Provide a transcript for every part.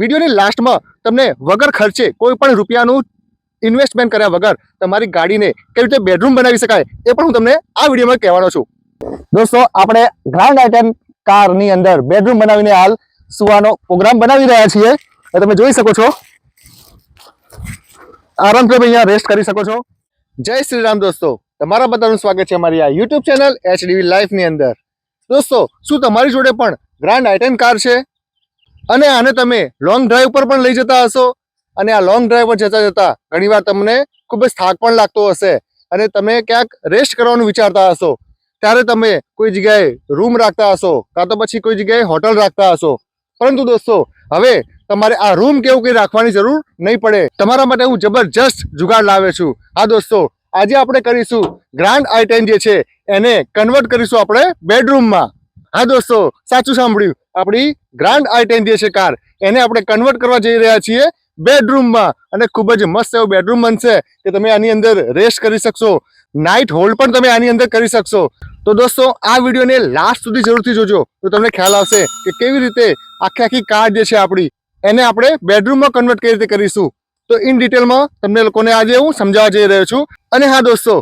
વિડીયોની લાસ્ટમાં તમને વગર ખર્ચે કોઈ પણ રૂપિયાનું ઇન્વેસ્ટમેન્ટ કર્યા વગર તમારી ગાડીને કેવી રીતે બેડરૂમ બનાવી શકાય એ પણ હું તમને આ વિડીયોમાં કહેવાનો છું. દોસ્તો, આપણે ગ્રાન્ડ આઇટન કારની અંદર બેડરૂમ બનાવીને હાલ સુવાનો પ્રોગ્રામ બનાવી રહ્યા છીએ. એ તમે જોઈ શકો છો. આરામથી અહીંયા રેસ્ટ કરી શકો છો. જય શ્રી રામ દોસ્તો. તમારા બધાનું સ્વાગત છે અમારી આ યુટ્યુબ ચેનલ એચડીવી લાઈફની અંદર. દોસ્તો, શું તમારી જોડે પણ ગ્રાન્ડ આઇટન કાર છે? અને આને તમે લોંગ ડ્રાઈવ પર પણ લઈ જતા હશો. અને આ લોંગ ડ્રાઈવ પર જતા જતા ઘણીવાર તમને ખૂબ જ થાક પણ લાગતો હશે. અને તમે ક્યાંક રેસ્ટ કરવાનું વિચારતા હશો. ત્યારે તમે કોઈ જગ્યાએ રૂમ રાખતા હશો કાં તો પછી કોઈ જગ્યાએ હોટલ રાખતા હશો. પરંતુ દોસ્તો, હવે તમારે આ રૂમ કેવું કંઈ રાખવાની જરૂર નહીં પડે. તમારા માટે હું જબરજસ્ત જુગાડ લાવે છું. હા દોસ્તો, આજે આપણે કરીશું ગ્રાન્ડ આઈટેન જે છે, એને કન્વર્ટ કરીશું આપણે બેડરૂમમાં હા દોસ્તો, સાચું સાંભળ્યું. આપણી ગ્રાન્ડ આઈટેન જે છે કાર એને આપણે કન્વર્ટ કરવા જઈ રહ્યા છીએ બેડરૂમમાં અને ખૂબ જ મસ્ત એવો બેડરૂમ બનશે કે તમે આની અંદર રેસ્ટ કરી શકશો. નાઇટ હોલ્ડ પણ તમે આની અંદર કરી શકશો. તો દોસ્તો, આ વિડીયોને લાસ્ટ સુધી જરૂરથી જોજો. તો તમને ખ્યાલ આવશે કે કેવી રીતે આખી આખી કાર જે છે આપણી, એને આપણે બેડરૂમમાં કન્વર્ટ કેવી રીતે કરીશું. તો ઇન ડિટેલમાં તમને લોકોને આજે હું સમજાવવા જઈ રહ્યો છું. અને હા દોસ્તો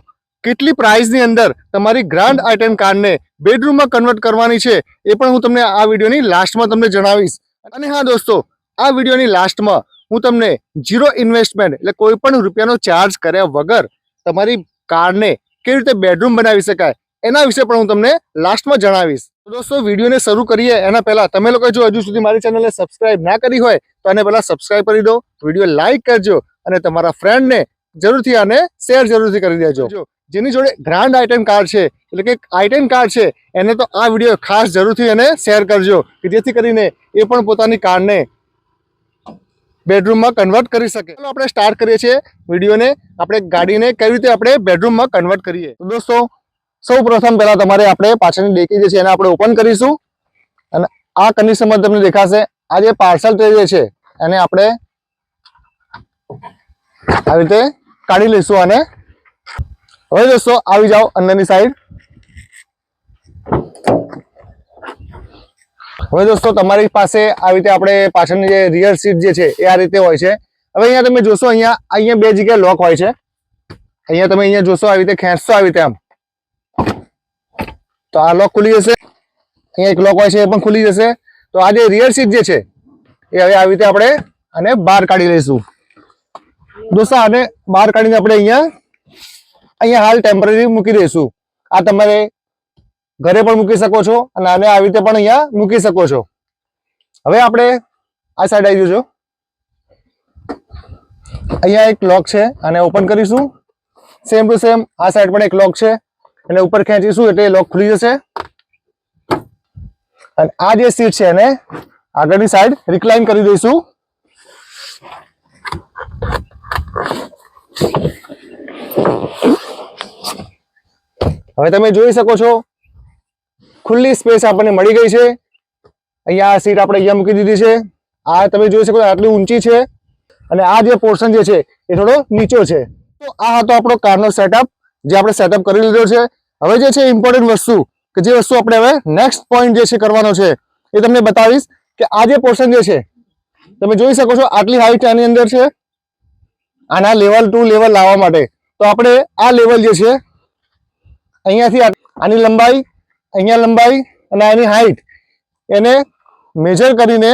કેટલી પ્રાઇસની અંદર તમારી ગ્રાન્ડ આઇટન કાર્ડને બેડરૂમમાં કન્વર્ટ કરવાની છે એ પણ હું તમને આ વિડીયોની લાસ્ટમાં તમને જણાવીશ. અને હા દોસ્તો, આ વિડીયોની લાસ્ટમાં હું તમને ઝીરો ઇન્વેસ્ટમેન્ટ એટલે કોઈ પણ રૂપિયાનો ચાર્જ કર્યા વગર તમારી કારને કેવી રીતે બેડરૂમ બનાવી શકાય એના વિશે પણ હું તમને લાસ્ટમાં જણાવીશ. દોસ્તો, વિડીયોને શરૂ કરીએ. એના પહેલાં તમે લોકો જો હજુ સુધી મારી ચેનલને સબસ્ક્રાઇબ ના કરી હોય તો એને પહેલાં સબસ્ક્રાઇબ કરી દો, વીડિયો લાઇક કરજો અને તમારા ફ્રેન્ડને જરૂરથી આને શેર જરૂરથી કરી દેજો. જેની જોડે ગ્રાન્ડ આઈટમ કાર્ડ છે એટલે કે આઈટમ કાર્ડ છે એને તો આ વીડિયો ખાસ જરૂરથી એને શેર કરજો કે જેથી કરીને એ પણ પોતાની કારને બેડરૂમમાં કન્વર્ટ કરી શકે. ચાલો આપણે સ્ટાર્ટ કરીએ છીએ વિડીયોને આપણે ગાડીને કઈ રીતે આપણે બેડરૂમમાં કન્વર્ટ કરીએ? તો દોસ્તો સૌ પ્રથમ પહેલાં તમારે આપણે પાછળની ડેકી જે છે એને આપણે ઓપન કરીશું. અને આ કન્ડિશનમાં તમને દેખાશે આ જે પાર્સલ ટ્રે જે છે એને આપણે આવી રીતે કાઢી લઈશું અને હવે દોસ્તો, આવી જાઓ અંદરની સાઈડ હવે દોસ્તો, તમારી પાસે આવી રીતે આપણે પાછળની જે રિયર સીટ જે છે, એ આ રીતે હોય છે. હવે અહીંયા તમે જોશો, અહીંયા અહીંયા બે જગ્યાએ લોક હોય છે. અહીંયા તમે અહીંયા જોશો, આવી રીતે ખેંચશો, આવી રીતે આમ. તો આ લોક ખુલી જશે. અહીંયા એક લોક હોય છે, એ પણ ખુલી જશે. તો આ જે રિયર સીટ જે છે, એ હવે આવી રીતે આપણે આને બહાર કાઢી લઈશું. દોસ્તો, આને બહાર કાઢીને આપણે અહીંયા અહીંયા હાલ ટેમ્પરરી મૂકી દઈશું. આ તમારે ઘરે પણ મૂકી શકો છો અને આને આવી રીતે પણ અહીંયા મૂકી શકો છો. હવે આપણે આ સાઈડ આવી જજો. અહીંયા એક લોક છે, આને ઓપન કરીશું. સેમ ટુ સેમ આ સાઈડ પણ એક લોક છે. એને ઉપર ખેંચીશું એટલે લોક ખુલી જશે. અને આ જે સીટ છે એને આગળની સાઈડ રિક્લાઇન કરી દઈશું. હવે તમે જોઈ શકો છો, ખુલ્લી સ્પેસ આપણને મળી ગઈ છે. અહીંયા આ સીટ આપણે અહીંયા મૂકી દીધી છે. આ તમે જોઈ શકો આટલી ઊંચી છે અને આ જે પોર્શન જે છે, એ થોડો નીચો છે. તો આ હતો આપણો કારનો સેટઅપ જે આપણે સેટઅપ કરી લીધો છે. હવે જે છે ઇમ્પોર્ટન્ટ વસ્તુ, કે જે વસ્તુ આપણે હવે નેક્સ્ટ પોઈન્ટ જે છે, કરવાનો છે, એ તમને બતાવીશ કે આ જે પોર્શન જે છે, તમે જોઈ શકો છો, આટલી હાઈટ આની અંદર છે. આના લેવલ ટુ લેવલ લાવવા માટે. તો આપણે આ લેવલ જે છે, અહીંયાથી આની લંબાઈ, અહીંયા લંબાઈ અને આની હાઈટ એને મેજર કરીને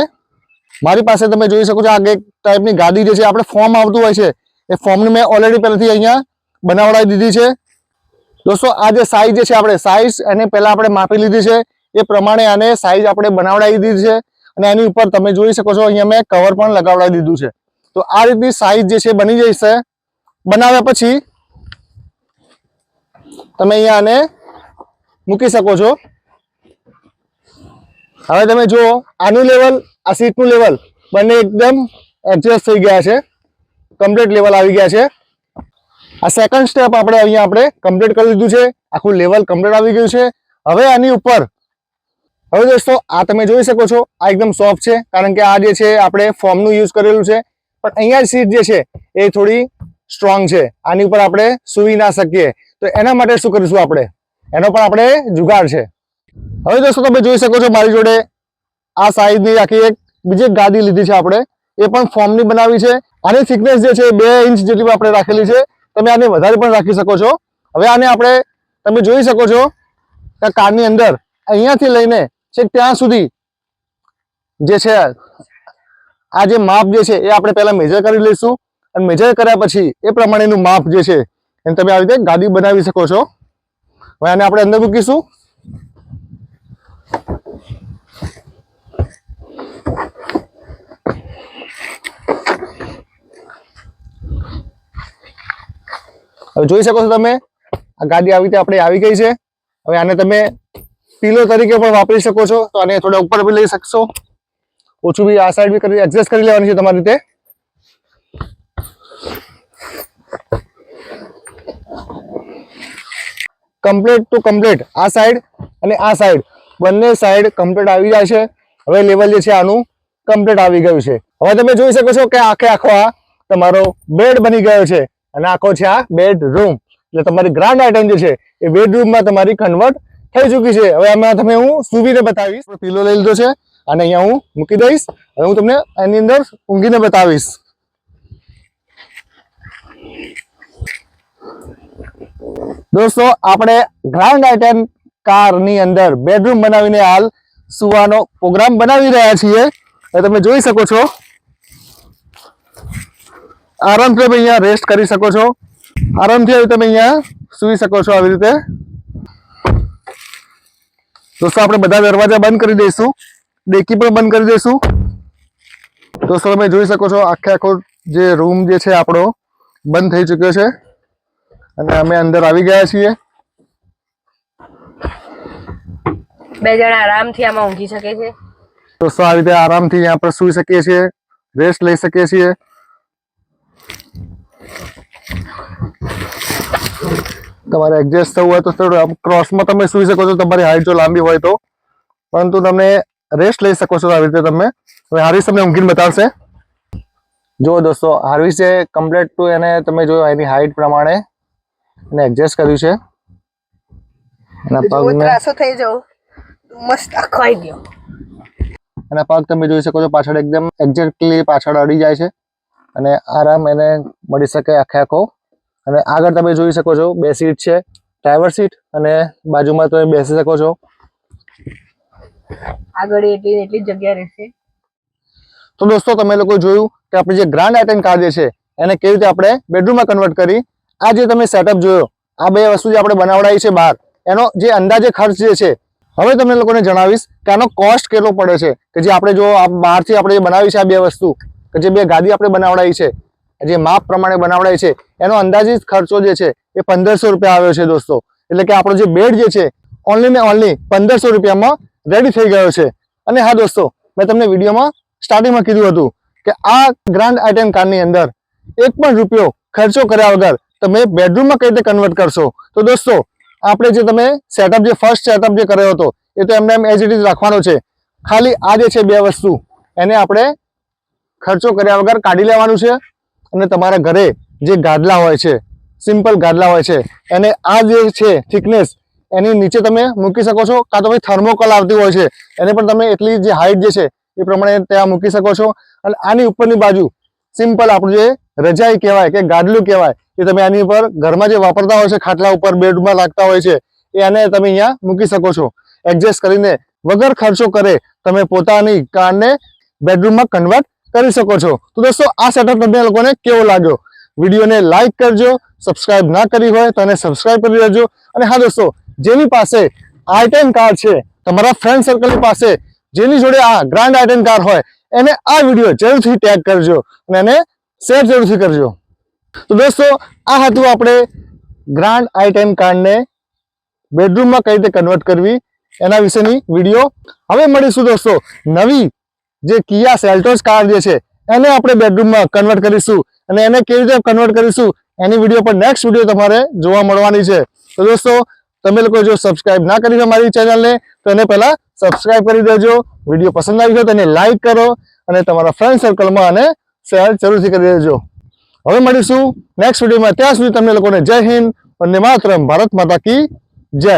મારી પાસે તમે જોઈ શકો છો આ એક ટાઈપની ગાદી જે છે, આપણે ફોર્મ આવતું હોય છે. એ ફોર્મને મેં ઓલરેડી પહેલાંથી અહીંયા બનાવડાવી દીધી છે. દોસ્તો, આ જે સાઈઝ જે છે, આપણે સાઈઝ એને પહેલાં આપણે માપી લીધી છે. એ પ્રમાણે આને સાઈઝ આપણે બનાવડાવી દીધી છે. અને એની ઉપર તમે જોઈ શકો છો, અહીંયા મેં કવર પણ લગાવડાવી દીધું છે. તો આ રીતની સાઈઝ જે છે બની જશે. બનાવ્યા પછી તમે અહીંયા આને મૂકી શકો છો. હવે તમે જુઓ, આનું લેવલ આ સીટનું લેવલ બંને એકદમ એડજસ્ટ થઈ ગયા છે. કમ્પ્લીટ લેવલ આવી ગયા છે. આ સેકન્ડ સ્ટેપ આપણે અહીંયા આપણે કમ્પ્લીટ કરી દીધું છે. આખું લેવલ કમ્પ્લીટ આવી ગયું છે. હવે આની ઉપર, હવે દોસ્તો આ તમે જોઈ શકો છો, આ એકદમ સોફ્ટ છે. કારણ કે આ જે છે આપણે ફોર્મનું યુઝ કરેલું છે. પણ અહીંયા સીટ જે છે, એ થોડી સ્ટ્રોંગ છે. આની ઉપર આપણે સૂઈ ના શકીએ. તો એના માટે શું કરીશું આપણે? એનો પણ આપણે જુગાડ છે. હવે દોસ્તો તમે જોઈ શકો છો મારી જોડે આ સાઈઝની આખી એક બીજી ગાદી લીધી છે આપણે. એ પણ ફોર્મની બનાવી છે. આની થિકનેસ જે છે બે ઇંચ જેટલી આપણે રાખેલી છે. તમે આને વધારે પણ રાખી શકો છો. હવે આને આપણે તમે જોઈ શકો છો કે કારની અંદર અહીંયાથી લઈને છેક ત્યાં સુધી જે છે આ જે માપ જે છે, એ આપણે પહેલા મેજર કરી લઈશું. અને મેજર કર્યા પછી એ પ્રમાણેનું માપ જે છે, એને તમે આવી રીતે ગાદી બનાવી શકો છો. હવે આને આપણે અંદર મૂકીશું. હવે જોઈ શકો છો તમે, આ ગાડી આવી રીતે આપણે આવી ગઈ છે. હવે આને તમે પીલો તરીકે પણ વાપરી શકો છો. તો આને થોડા ઉપર બી લઈ શકશો. ઓછું બી આ સાઈડ બી કરી એડજસ્ટ કરી લેવાની છે તમારી રીતે. કમ્પ્લીટ ટુ કમ્પ્લીટ આ સાઈડ અને આ સાઈડ બંને સાઈડ કમ્પ્લીટ આવી જાય છે. હવે લેવલ જે છે આનું કમ્પ્લીટ આવી ગયું છે. હવે તમે જોઈ શકો છો કે આખે આખો આ તમારો બેડ બની ગયો છે અને આખો છે આ બેડરૂમ એટલે તમારી ગ્રાન્ડ આઇટમ જે છે એ બેડરૂમમાં તમારી કન્વર્ટ થઈ ચૂકી છે. હવે આમાં તમે હું સુવીને બતાવીશ. પીલો લઈ લીધો છે. અને અહીંયા હું મૂકી દઈશ. હવે હું તમને એની અંદર ઊંઘીને બતાવીશ. દોસ્તો, આપણે ગ્રાન્ડ આઇટમ કારની અંદર બેડરૂમ બનાવીને હાલ સુવાનો પ્રોગ્રામ બનાવી રહ્યા છીએ. એ તમે જોઈ શકો છો. આરામથી તમે અહીંયા રેસ્ટ કરી શકો છો. આરામથી તમે અહીંયા સુઈ શકો છો આવી રીતે. દોસ્તો, આપણે બધા દરવાજા બંધ કરી દઈશું. ડેકી પણ બંધ કરી દઈશું સર તમે જોઈ શકો છો આખે આખો જે રૂમ જે છે આપણો બંધ થઈ ચૂક્યો છે. અને અમે અંદર આવી ગયા છીએ. બે જણા આરામથી આમાં ઊંઘી શકે છે. દોસ્તો આવી રીતે આરામથી અહીંયા પર સુઈ શકીએ છીએ રેસ્ટ લઈ શકીએ છીએ. તમારે એડજસ્ટ થવું હોય તો થોડું ક્રોસમાં તમે સુઈ શકો છો તમારી હાઈટ જો લાંબી હોય તો. પરંતુ તમે રેસ્ટ લઈ શકો છો આવી રીતે તમે. હવે હાર્વિસ તમને ઊંઘીને બતાવશે. જો દોસ્તો હાર્વિસ છે કમ્પ્લેટ ટુ એને તમે જોયો એની હાઈટ પ્રમાણે એને એડજસ્ટ કર્યું છે. એના પગને થઈ જવું મસ્ત આવી ગયો. એના પગ તમે જોઈ શકો છો પાછળ એકદમ એક્ઝેક્ટલી પાછળ અડી જાય છે. અને આરામ એને મળી શકે આખે આખો. અને આગળ તમે જોઈ શકો છો બે સીટ છે. ડ્રાઈવર સીટ અને બાજુમાં તમે બેસી શકો છો. આગળ એટલી એટલી જગ્યા રહેશે. તો દોસ્તો, તમે લોકો જોયું કે આપણે જે ગ્રાન્ડ આઇટમ કાર્ડ છે, એને કેવી રીતે આપણે બેડરૂમમાં કન્વર્ટ કરી? આ જે તમે સેટઅપ જોયો, આ બે વસ્તુ જે આપણે બનાવડાવી છે બહાર, એનો જે અંદાજે ખર્ચ જે છે, હવે તમને લોકોને જણાવીશ કે આનો કોસ્ટ કેટલો પડે છે. કે જે આપણે જો બહારથી આપણે જે બનાવી છે આ બે વસ્તુ, કે જે બે ગાદી આપણે બનાવડાવી છે, જે માપ પ્રમાણે બનાવડાવી છે, એનો અંદાજિત ખર્ચો જે છે એ પંદરસો રૂપિયા આવ્યો છે દોસ્તો. એટલે કે આપણો જે બેડ જે છે ઓનલી ને ઓનલી પંદરસો રૂપિયામાં રેડી થઈ ગયો છે. અને હા દોસ્તો, મેં તમને વિડીયોમાં સ્ટાર્ટિંગમાં કીધું હતું કે આ ગ્રાન્ડ આઇટમ કારની અંદર એક પણ રૂપિયો ખર્ચો કર્યા વગર તમે બેડરૂમમાં કઈ રીતે કન્વર્ટ કરશો? તો દોસ્તો, આપણે જે તમે સેટઅપ જે ફર્સ્ટ સેટઅપ જે કર્યો હતો, એ તો એમને એમ એઝ ઇટ ઇઝ રાખવાનો છે. ખાલી આ જે છે બે વસ્તુ, એને આપણે ખર્ચો કર્યા વગર કાઢી લેવાનું છે અને તમારા ઘરે જે ગાદલા હોય છે સિમ્પલ ગાદલા હોય છે, એને આ જે છે થિકનેસ એની નીચે તમે મૂકી શકો છો, કાં તો ભાઈ થર્મોકોલ આવતી હોય છે. એને પણ તમે એટલી જે હાઇટ જે છે, એ પ્રમાણે ત્યાં મૂકી શકો છો. અને આની ઉપરની બાજુ સિમ્પલ આપણું જે રજાઈ કહેવાય કે ગાડલું કહેવાય, એ તમે આની ઉપર ઘરમાં જે વાપરતા હોય છે, ખાટલા ઉપર, બેડમાં લાગતા હોય છે, એ આને તમે અહીંયા મૂકી શકો છો. એડજસ્ટ કરીને વગર ખર્ચો કરે, તમે પોતાની કારને બેડરૂમમાં કન્વર્ટ કરી શકો છો. તો દોસ્તો, આ સેટઅપ તમને લોકોને કેવો લાગ્યો? વિડીયોને લાઇક કરજો સબસ્ક્રાઇબ ના કરી હોય તો એને સબસ્ક્રાઇબ કરી લેજો અને હા દોસ્તો જેની પાસે આઈટેમ કાર છે, તમારા ફ્રેન્ડ સર્કલની પાસે જેની જોડે આ ગ્રાન્ડ આઈટેમ કાર હોય, એને આ વીડિયો જરૂરથી ટેગ કરજો અને એને શેર જરૂરથી કરજો. તો દોસ્તો, આ હતું આપણે ગ્રાન્ડ આઈટેમ કાર્ડને બેડરૂમમાં કઈ રીતે કન્વર્ટ કરવી, એના વિશેની વીડિયો હવે મળીશું દોસ્તો, નવી જે કિયા સેલ્ટોસ કાર જે છે, એને આપણે બેડરૂમમાં કન્વર્ટ કરીશું અને એને કેવી રીતે કન્વર્ટ કરીશું, એની વીડિયો પર નેક્સ્ટ વીડિયો તમારે જોવા મળવાની છે. તો દોસ્તો તમે લોકો જો સબસ્ક્રાઇબ ના કરી અમારી મારી ચેનલને, તો એને પહેલાં સબસ્ક્રાઇબ કરી દેજો. વીડિયો પસંદ આવી ગયો તો એને લાઇક કરો અને તમારા ફ્રેન્ડ સર્કલમાં અને શેર જરૂરથી કરી દેજો. હવે મળીશું નેક્સ્ટ વિડીયોમાં ત્યાં સુધી તમને લોકોને જય હિન્દ અને માત્ર ભારત માતા કી જય.